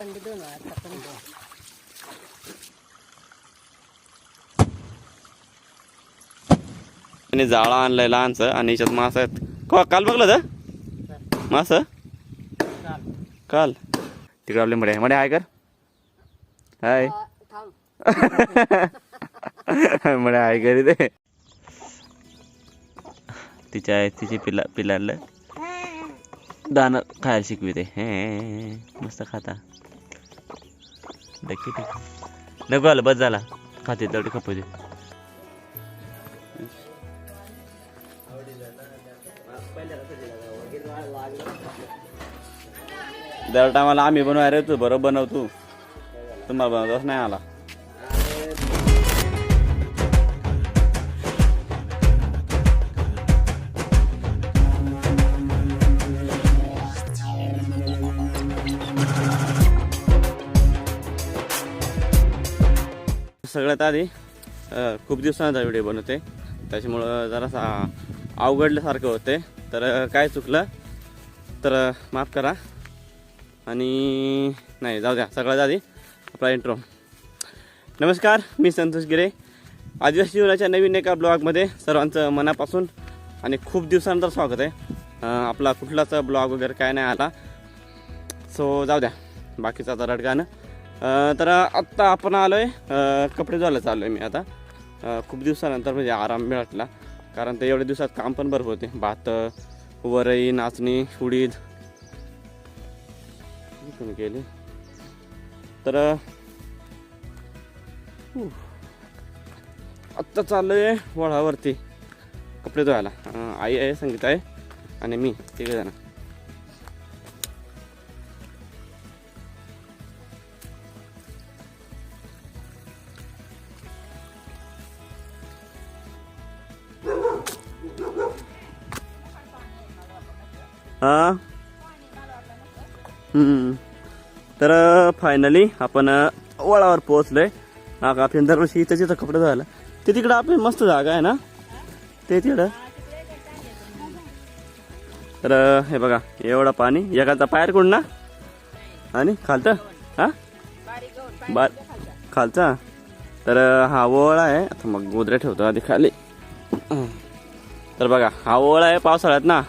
पंडित दोन वाजता पण. आणि जाळा आणलाय लहानचं आणि याच्यात मास आहेत. का काल बघलं तर मास? काल. तिकडे आपले मडे मडे हाय कर. हाय. मडे हाय करी ते तिच्या तिची पिला पिलाला दाणं खायला शिकविते हे. मस्त खाता. नक्की ठीक. नको आलं बस झाला. खाते तेवढे खपू दे. दर टायमाला आम्ही बनवाय रे तू बरोबर बनवतो तुम्हाला बनवतोच नाही आला. सगळ्यात आधी खूप दिवसांचा व्हिडिओ बनवते. त्याच्यामुळं जरासा अवघडल्यासारखं होते. तर काय चुकलं तर माफ करा. आणि नाही जाऊ द्या. सगळ्यात आधी आपला इंट्रो नमस्कार मी संतोष गिरे. आदिवासी जीवनाच्या नवीन एका ब्लॉगमध्ये सर्वांचं मनापासून आणि खूप दिवसानंतर स्वागत आहे. आपला कुठलाच ब्लॉग वगैरे काय नाही आला. सो जाऊ द्या. बाकीचा जरा रडगाणं. तर आत्ता आपण आलो आहे कपडे धुवायला चाललो आहे मी आता. खूप दिवसानंतर म्हणजे आराम मिळाला कारण ते एवढ्या दिवसात काम पण भरपूर होते. भात वरई नाचणी उडीद. केली? गेली तर आत्ता चाललो आहे वळावरती कपडे धुवायला. आई आहे संगीत आहे आणि मी तिघे जण. हा? तर फायनली आपण वळावर पोहोचलोय. हा का आपण दरवर्षी इथं जिथं कपडे धुवायला ते तिकडं आपली मस्त जागा आहे ना? ते तिकडं. तर हे बघा एवढं पाणी. एकाचा पायर कोण ना? आणि खालचं? हा? बार खालचा? तर हा ओळा आहे. आता मग गोदऱ्या ठेवतो आधी खाली. तर बघा हा ओळा आहे पावसाळ्यात ना?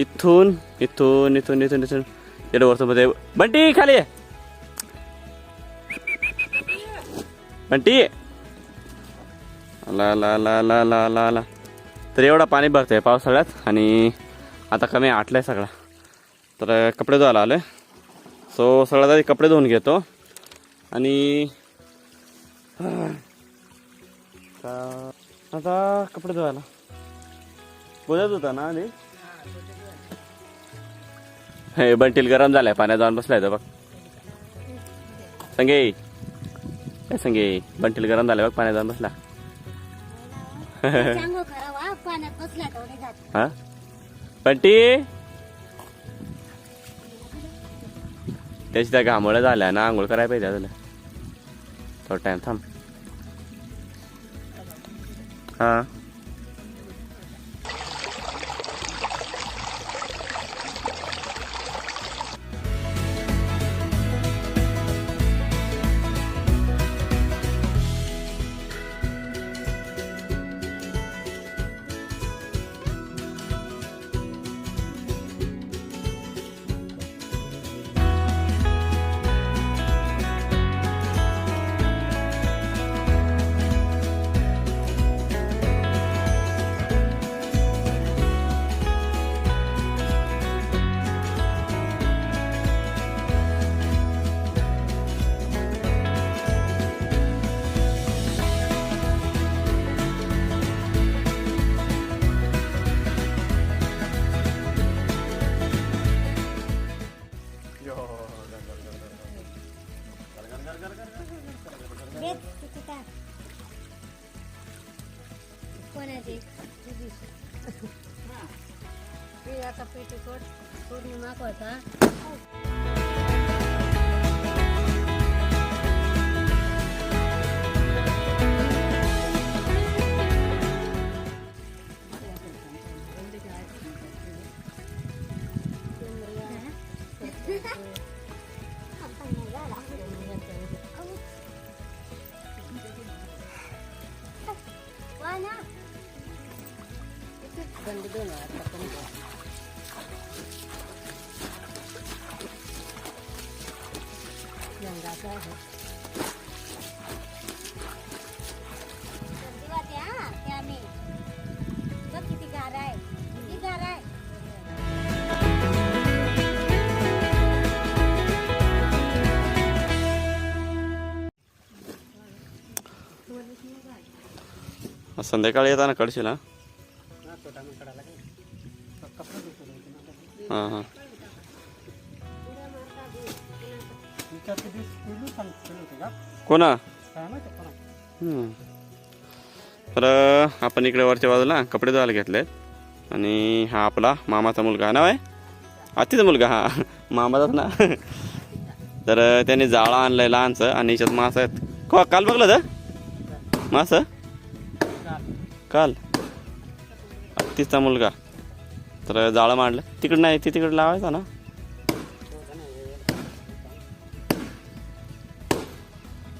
इथून इथून इथून इथून इथून. एवढं वरतो मध्ये. बंटी खाली ये. बंटी. ला ला ला ला ला ला ला. तर एवढा पाणी भरतंय पावसाळ्यात आणि आता कमी आटलाय सगळा. तर कपडे धुवायला आले सो सगळ्यात आधी कपडे धुवून घेतो. आणि आता कपडे धुवायला. बोलत होता ना आधी. हे बंटील गरम झालाय पाण्यात जाऊन बसलाय तो बघ. संगे. काय संगे बंटील गरम झालाय बघ पाण्यात जाऊन बसला. हा? बंटी. त्याची त्या घामोळ्या झाल्या ना आंघोळ करायला पाहिजे झालं थोडा टाइम थांब. हा. संध्याकाळी येताना कळशील हा? हां हां. कोणा? तर आपण इकडे वरच्या बाजूला कपडे धुवायला घेतलेत. आणि हा आपला मामाचा मुलगा. नाव आहे? आत्तीचा मुलगा हा. मामाचाच ना? तर त्याने जाळा आणलाय लहानचं आणि याच्यात मास आहेत. काल बघलं तर मासं? काल. तिचा मुलगा. तर जाळं मांडलं. तिकडं नाही ती तिकडे लावायचा ना.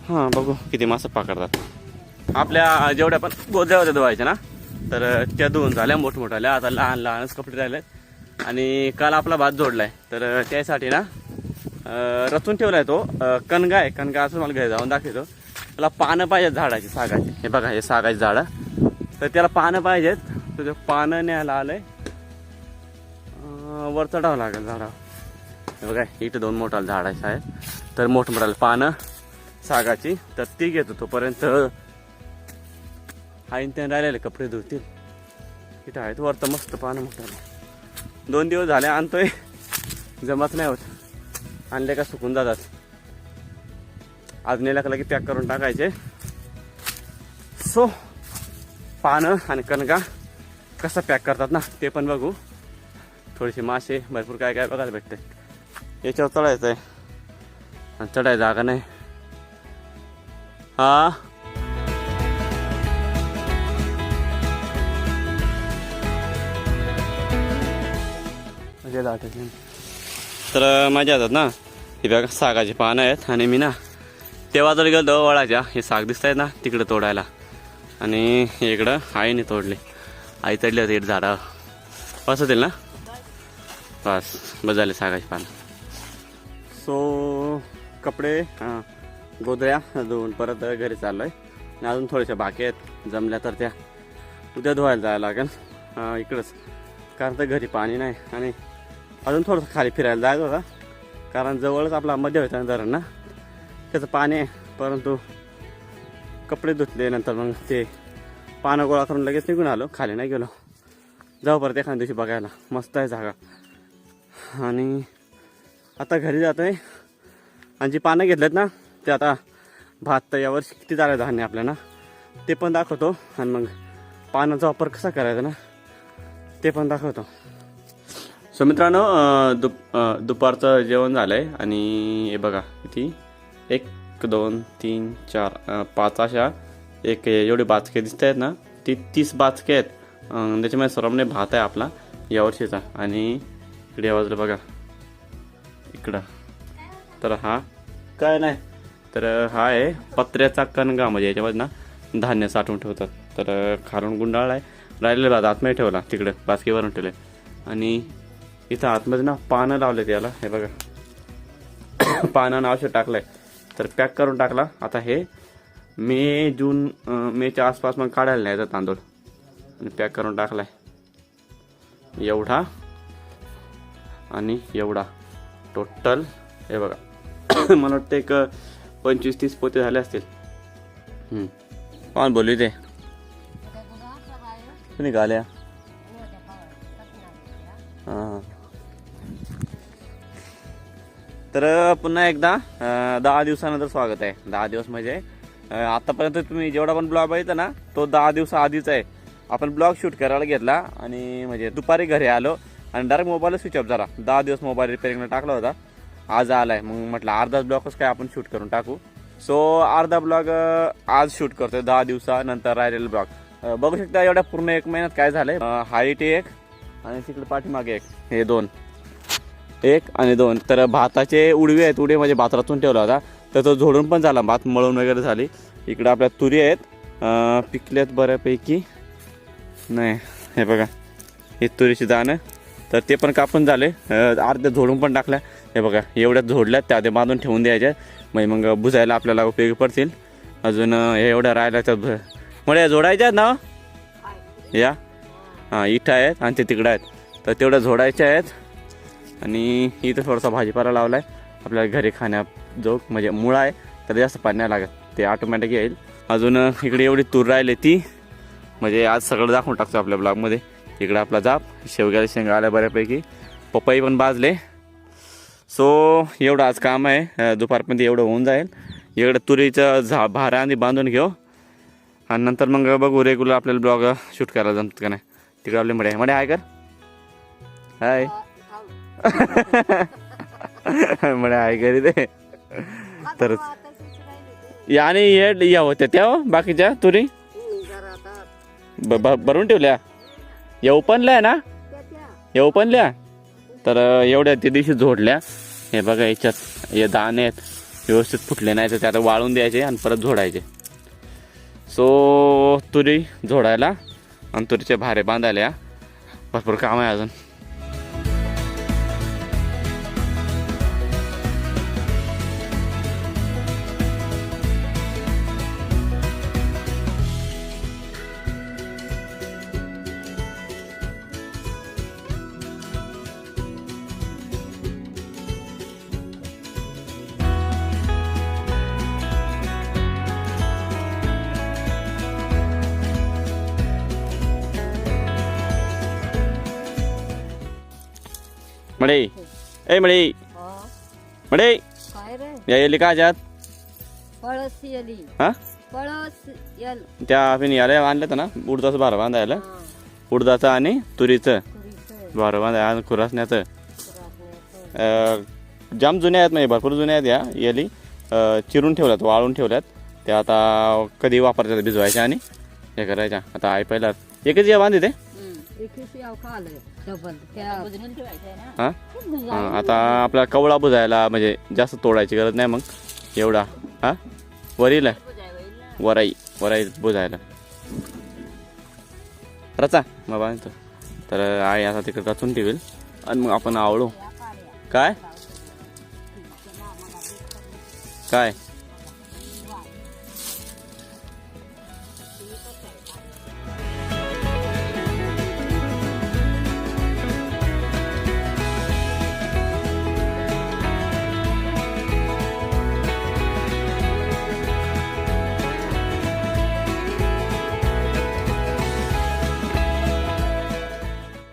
हां बघू किती मासं पकडतात. आपल्या जेवढ्या पण गोद्या होत्या धुवायच्या ना तर त्या धुवून झाल्या मोठमोठ्याल्या आता लहान लहानच कपडे राहिलेत आणि काल आपला भात जोडलाय. तर त्यासाठी ना रचून ठेवलाय तो. कणगा आहे. कणगा असं मला घरी जाऊन दाखवतो. त्याला पानं पाहिजे झाडाची सागाची. हे बघा हे सागाची झाडं. तर त्याला पानं पाहिजेत. तर ते पानं न्यायला आलंय. वर चढावं लागेल झाडावर बघा इथं दोन मोठा झाड आहे तर मोठमोठाले पानं सागाची. तर ती घेतो तोपर्यंत. आईन त्याने राहिलेले कपडे धुतील. इथं आहेत. वर तर मस्त पानं मोठं दोन दिवस झाले आणतोय. जमत नाही होत. आणले का सुकून जातात. आज नेल्या की पॅक करून टाकायचे. सो पानं आणि कणगा कसं पॅक करतात ना ते पण बघू. थोडेसे मासे भरपूर काय काय बघायला भेटते याच्यावर चढायचं आहे. आणि चढायला जागा नाही. हा? म्हणजे तर माझ्या हातात ना हे बघा सागाची पानं आहेत. आणि मी ना तेव्हा जर गेलो वळाच्या हे साग दिसत आहेत ना तिकडे तोडायला. आणि इकडं आईने तोडले. आई तडली होती झाडा. बस होतील ना? बस बस झाले सागाची पानं. सो कपडे हां. गोदऱ्या धुवून परत घरी चाललोय. आणि अजून थोड्याशा बाकी आहेत. जमल्या तर त्या उद्या धुवायला जायला लागेल. इकडंच. कारण तर घरी पाणी नाही. आणि अजून थोडंसं खाली फिरायला जायचं होता. कारण जवळच आपला मध्य होता धरण ना. त्याचं पाणी आहे. परंतु कपडे धुतले नंतर मग ते पानं गोळा करून लगेच निघून आलो. खाली नाही गेलो. जाऊ परत एखाद्या दिवशी बघायला. मस्त आहे जागा. आणि आता घरी जातो आहे आणि जी पानं घेतलेत ना ते आता भात तर यावर्षी किती झालं धान्य आपल्याला. ते पण दाखवतो. आणि मग पानाचा वापर कसा करायचा ना ते पण दाखवतो. सो मित्रांनो दुप दुपारचं जेवण झालं आहे आणि हे बघा किती? एक एक दोन तीन चार पाच अशा एक एवढे बाचके दिसत आहेत ना ती तीस बाचके आहेत. अं, त्याच्यामध्ये सर्वांनी भात आहे आपला यावर्षीचा आणि इकडे या बघा. इकडं. तर हा काय नाही. तर हा आहे पत्र्याचा कणगा म्हणजे याच्यामध्ये ना धान्य साठवून ठेवतात. तर खारून गुंडाळ आहे. राहिलेला भात आतमध्ये ठेवला तिकडं बास्केवरून ठेवले. आणि इथं आतमध्ये ना पानं लावले याला. हे बघा. पानानं औषध टाकलंय. तर पॅक करून टाकला. आता हे मे जून मेच्या आसपास मग काढायला न्यायचा तांदूळ. आणि पॅक करून टाकलाय. एवढा आणि एवढा टोटल. हे बघा. मला वाटतं एक पंचवीस तीस पोते झाले असतील. कोण बोलू ते आता तर पुन्हा एकदा दहा दिवसानंतर स्वागत आहे. दहा दिवस म्हणजे आतापर्यंत तुम्ही जेवढा पण ब्लॉग बघितला ना तो दहा दिवसाआधीच आहे. आपण ब्लॉग शूट करायला घेतला आणि म्हणजे दुपारी घरी आलो आणि डायरेक्ट मोबाईल स्विच ऑफ झाला. दहा दिवस मोबाईल रिपेअरिंगला टाकला होता. आज आलाय. मग म्हटलं अर्धा ब्लॉगच काय आपण शूट करून टाकू? सो अर्धा ब्लॉग आज शूट करतोय दहा दिवसानंतर राहिलेला ब्लॉग बघू शकता एवढ्या पूर्ण एक महिन्यात काय झालंय. हाईट एक आणि तिकडे पाठीमागे एक. हे दोन. एक आणि दोन. तर भाताचे उडवे आहेत. उडे म्हणजे भात ठेवला होता. तर तो झोडून पण झाला. भात मळून वगैरे झाली. इकडं आपल्या तुरी आहेत. पिकले पिकल्यात बऱ्यापैकी. नाही हे बघा. हे तुरीची दाणं. तर ते पण कापून झाले. अर्ध्या झोडून पण टाकल्या. हे बघा एवढ्या झोडल्या त्या ते बांधून ठेवून द्यायच्या. म्हणजे मग बुजायला आपल्याला उपयोगी पडतील. अजून हे एवढ्या राहिल्या तर भ- जोडायच्या आहेत ना? या. हां इथं आहेत आणि ते तिकडं आहेत. तर तेवढ्या झोडायच्या आहेत. आणि इथं थोडासा भाजीपाला लावला आहे आपल्याला घरी खाण्याजोग म्हणजे मुळा आहे तर जास्त पाणी नाही लागत. ते ऑटोमॅटिक येईल. अजून इकडे एवढी तूर राहिली ती. म्हणजे आज सगळं दाखवून टाकतो आपल्या ब्लॉगमध्ये. इकडे आपला जाप शेवग्याला शेंगा आल्या बऱ्यापैकी. पपई पण भाजले. सो एवढं आज काम आहे. दुपारपर्यंत एवढं होऊन जाईल. इकडं तुरीचं झा भारा आणि बांधून घेऊ. आणि नंतर मग बघू रेग्युलर आपल्याला ब्लॉग शूट करायला जमत का नाही. तिकडे आपले मडे मडे हाय कर हाय. मडे हाय करी दे. तर या आणि हे या होत्या त्या हो, बाकीच्या तुरी? भरून ठेवल्या? या ओपनल्या ना? या ओपनल्या? तर अं, एवढ्या त्या दिवशी जोडल्या हे बघा याच्यात हे दाणे आहेत. व्यवस्थित फुटले नाही तर ते आता वाळून द्यायचे आणि परत जोडायचे सो तुरी जोडायला आणि तुरीचे भारे बांधायला. भरपूर काम आहे अजून. मडे ए मडे मडे काय रे या येली का ह्याच्यात पळस येली हा पळस यल त्या आपण याला आणलं होतं ना उडदाचं भार बांधायला उडदाचं आणि तुरीचं भार बांधायला आणि खुरासण्याचं जाम जुन्या आहेत म्हणजे भरपूर जुन्या आहेत या याली चिरून ठेवल्यात वाळून ठेवल्यात त्या आता कधी वापरतात भिजवायच्या आणि हे करायच्या आता आई पहिला एकच या बांधते हां? हां, आता आपला कवळा बुजायला म्हणजे जास्त तोडायची गरज नाही मग. एवढा. हा? वरील आहे. वराई. वराई बुजायला. रचा. मग बांधतो तर आई आता तिकडे रचून ठेवेल. आणि मग आपण आवडू काय? काय?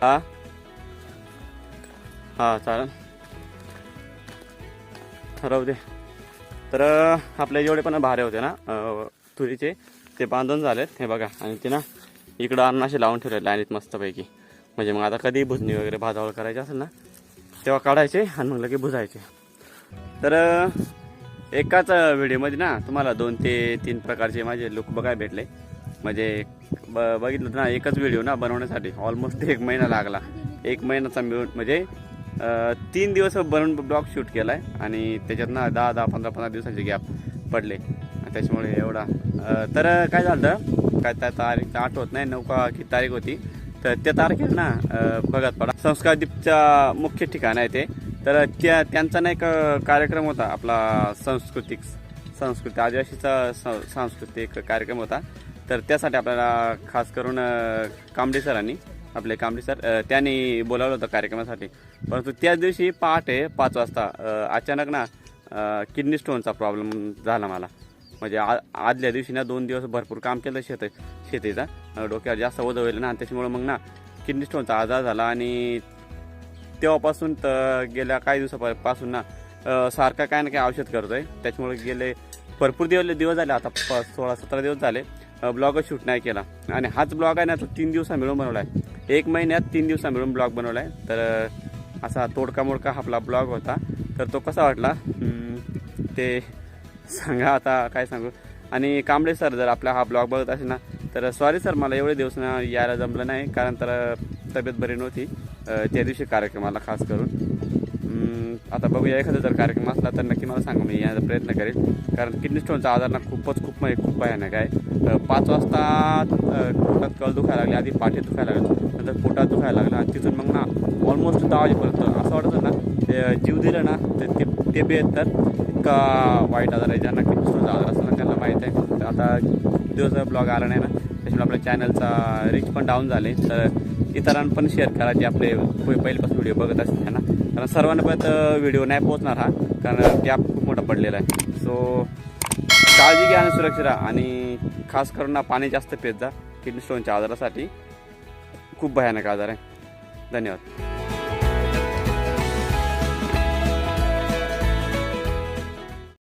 हा? हा चालेल. ठरवू दे. तर आपले जेवढे पण भारे होते ना तुरीचे ते बांधून झालेत हे बघा. आणि ते ना इकडं अन्नाशी लावून ठेवले लाईनीत मस्तपैकी. म्हणजे मग आता कधी भुजणी वगैरे भाजावळ करायची असेल ना तेव्हा काढायचे आणि मग लगे भुजायचे तर एकाच व्हिडिओमध्ये ना तुम्हाला दोन ते तीन प्रकारचे माझे लुक बघायला भेटले. म्हणजे ब बघितलं ना एकच व्हिडिओ ना बनवण्यासाठी. ऑलमोस्ट एक महिना लागला. एक महिन्याचा मिळून म्हणजे तीन दिवस बनवून ब्लॉग शूट केला आहे आणि त्याच्यात ना दहा दहा पंधरा पंधरा दिवसाचे गॅप पडले. त्याच्यामुळे एवढा. तर काय झालं काय त्या तारीख आठवत नाही नौका किती तारीख होती? तर त्या तारखेला ना अं, भगतपाडा संस्कारदीपचा मुख्य ठिकाण आहे ते. तर त्या त्यांचा ना एक कार्यक्रम होता आपला सांस्कृतिक संस्कृती आदिवासीचा सांस्कृतिक कार्यक्रम होता. तर त्यासाठी आपल्याला खास करून अं, कांबडे सरांनी आपले कांबडे सर त्यांनी बोलावलं होतं कार्यक्रमासाठी. परंतु त्याच दिवशी पहाटे पाच वाजता अचानक ना किडनी स्टोनचा प्रॉब्लेम झाला मला. म्हणजे आ आदल्या दिवशी ना दोन दिवस भरपूर काम केलं शेत शेतीचा. डोक्यावर जास्त ओझं होईल ना आणि त्याच्यामुळे मग ना किडनी स्टोनचा आजार झाला आणि तेव्हापासून तर गेल्या काही दिवसापासून ना सारखं सारखा काय ना काय औषध करतोय. त्याच्यामुळे गेले भरपूर दिवस दिवस झाले आता प सोळा सतरा दिवस झाले. ब्लॉगच शूट नाही केला. आणि हाच ब्लॉग आहे ना तो तीन दिवसा मिळून बनवला आहे एक महिन्यात तीन दिवसा मिळून ब्लॉग बनवला आहे तर असा तोडका मोडका आपला ब्लॉग होता. तर तो कसा वाटला? ते सांगा आता काय सांगू? आणि कांबळे सर जर आपला हा ब्लॉग बघत असेल ना तर सॉरी सर मला एवढे दिवस ना यायला जमलं नाही. कारण तर तब्येत बरी नव्हती. त्या दिवशी कार्यक्रमाला खास करून. आता बघूया एखादा जर कार्यक्रम असला तर नक्की मला सांगा मी याचा प्रयत्न करेल. कारण किडनी स्टोनचा आजार ना खूपच खूप म्हणजे खूप भयानक आहे. पाच वाजता पोटात कळ दुखायला लागले आधी पाठी दुखायला लागलं नंतर पोटात दुखायला लागलं आणि तिथून मग ना ऑलमोस्ट दहा वाजेपर्यंत असं वाटतं ना ते जीव दिलं ना ते ते ते बी आहेत तर इतका वाईट आजार आहे ज्यांना किडनी स्टोनचा आजार असतो त्यांना माहीत आहे. आता खूप दिवस ब्लॉग आला नाही ना त्याच्यामुळे आपल्या चॅनलचा रीच पण डाऊन झाले. तर इतरांना पण शेअर करा जे आपले प- पहिल्यापासून व्हिडिओ बघत असतील त्यांना कारण सर्वांपर्यंत व्हिडिओ नाही पोहोचणार हा कारण गॅप खूप मोठा पडलेला आहे. सो काळजी घ्या आणि सुरक्षित राहा. आणि खास करून ना पाणी जास्त पेत जा. किडनी स्टोनच्या आजारासाठी खूप भयानक आजार आहे. धन्यवाद.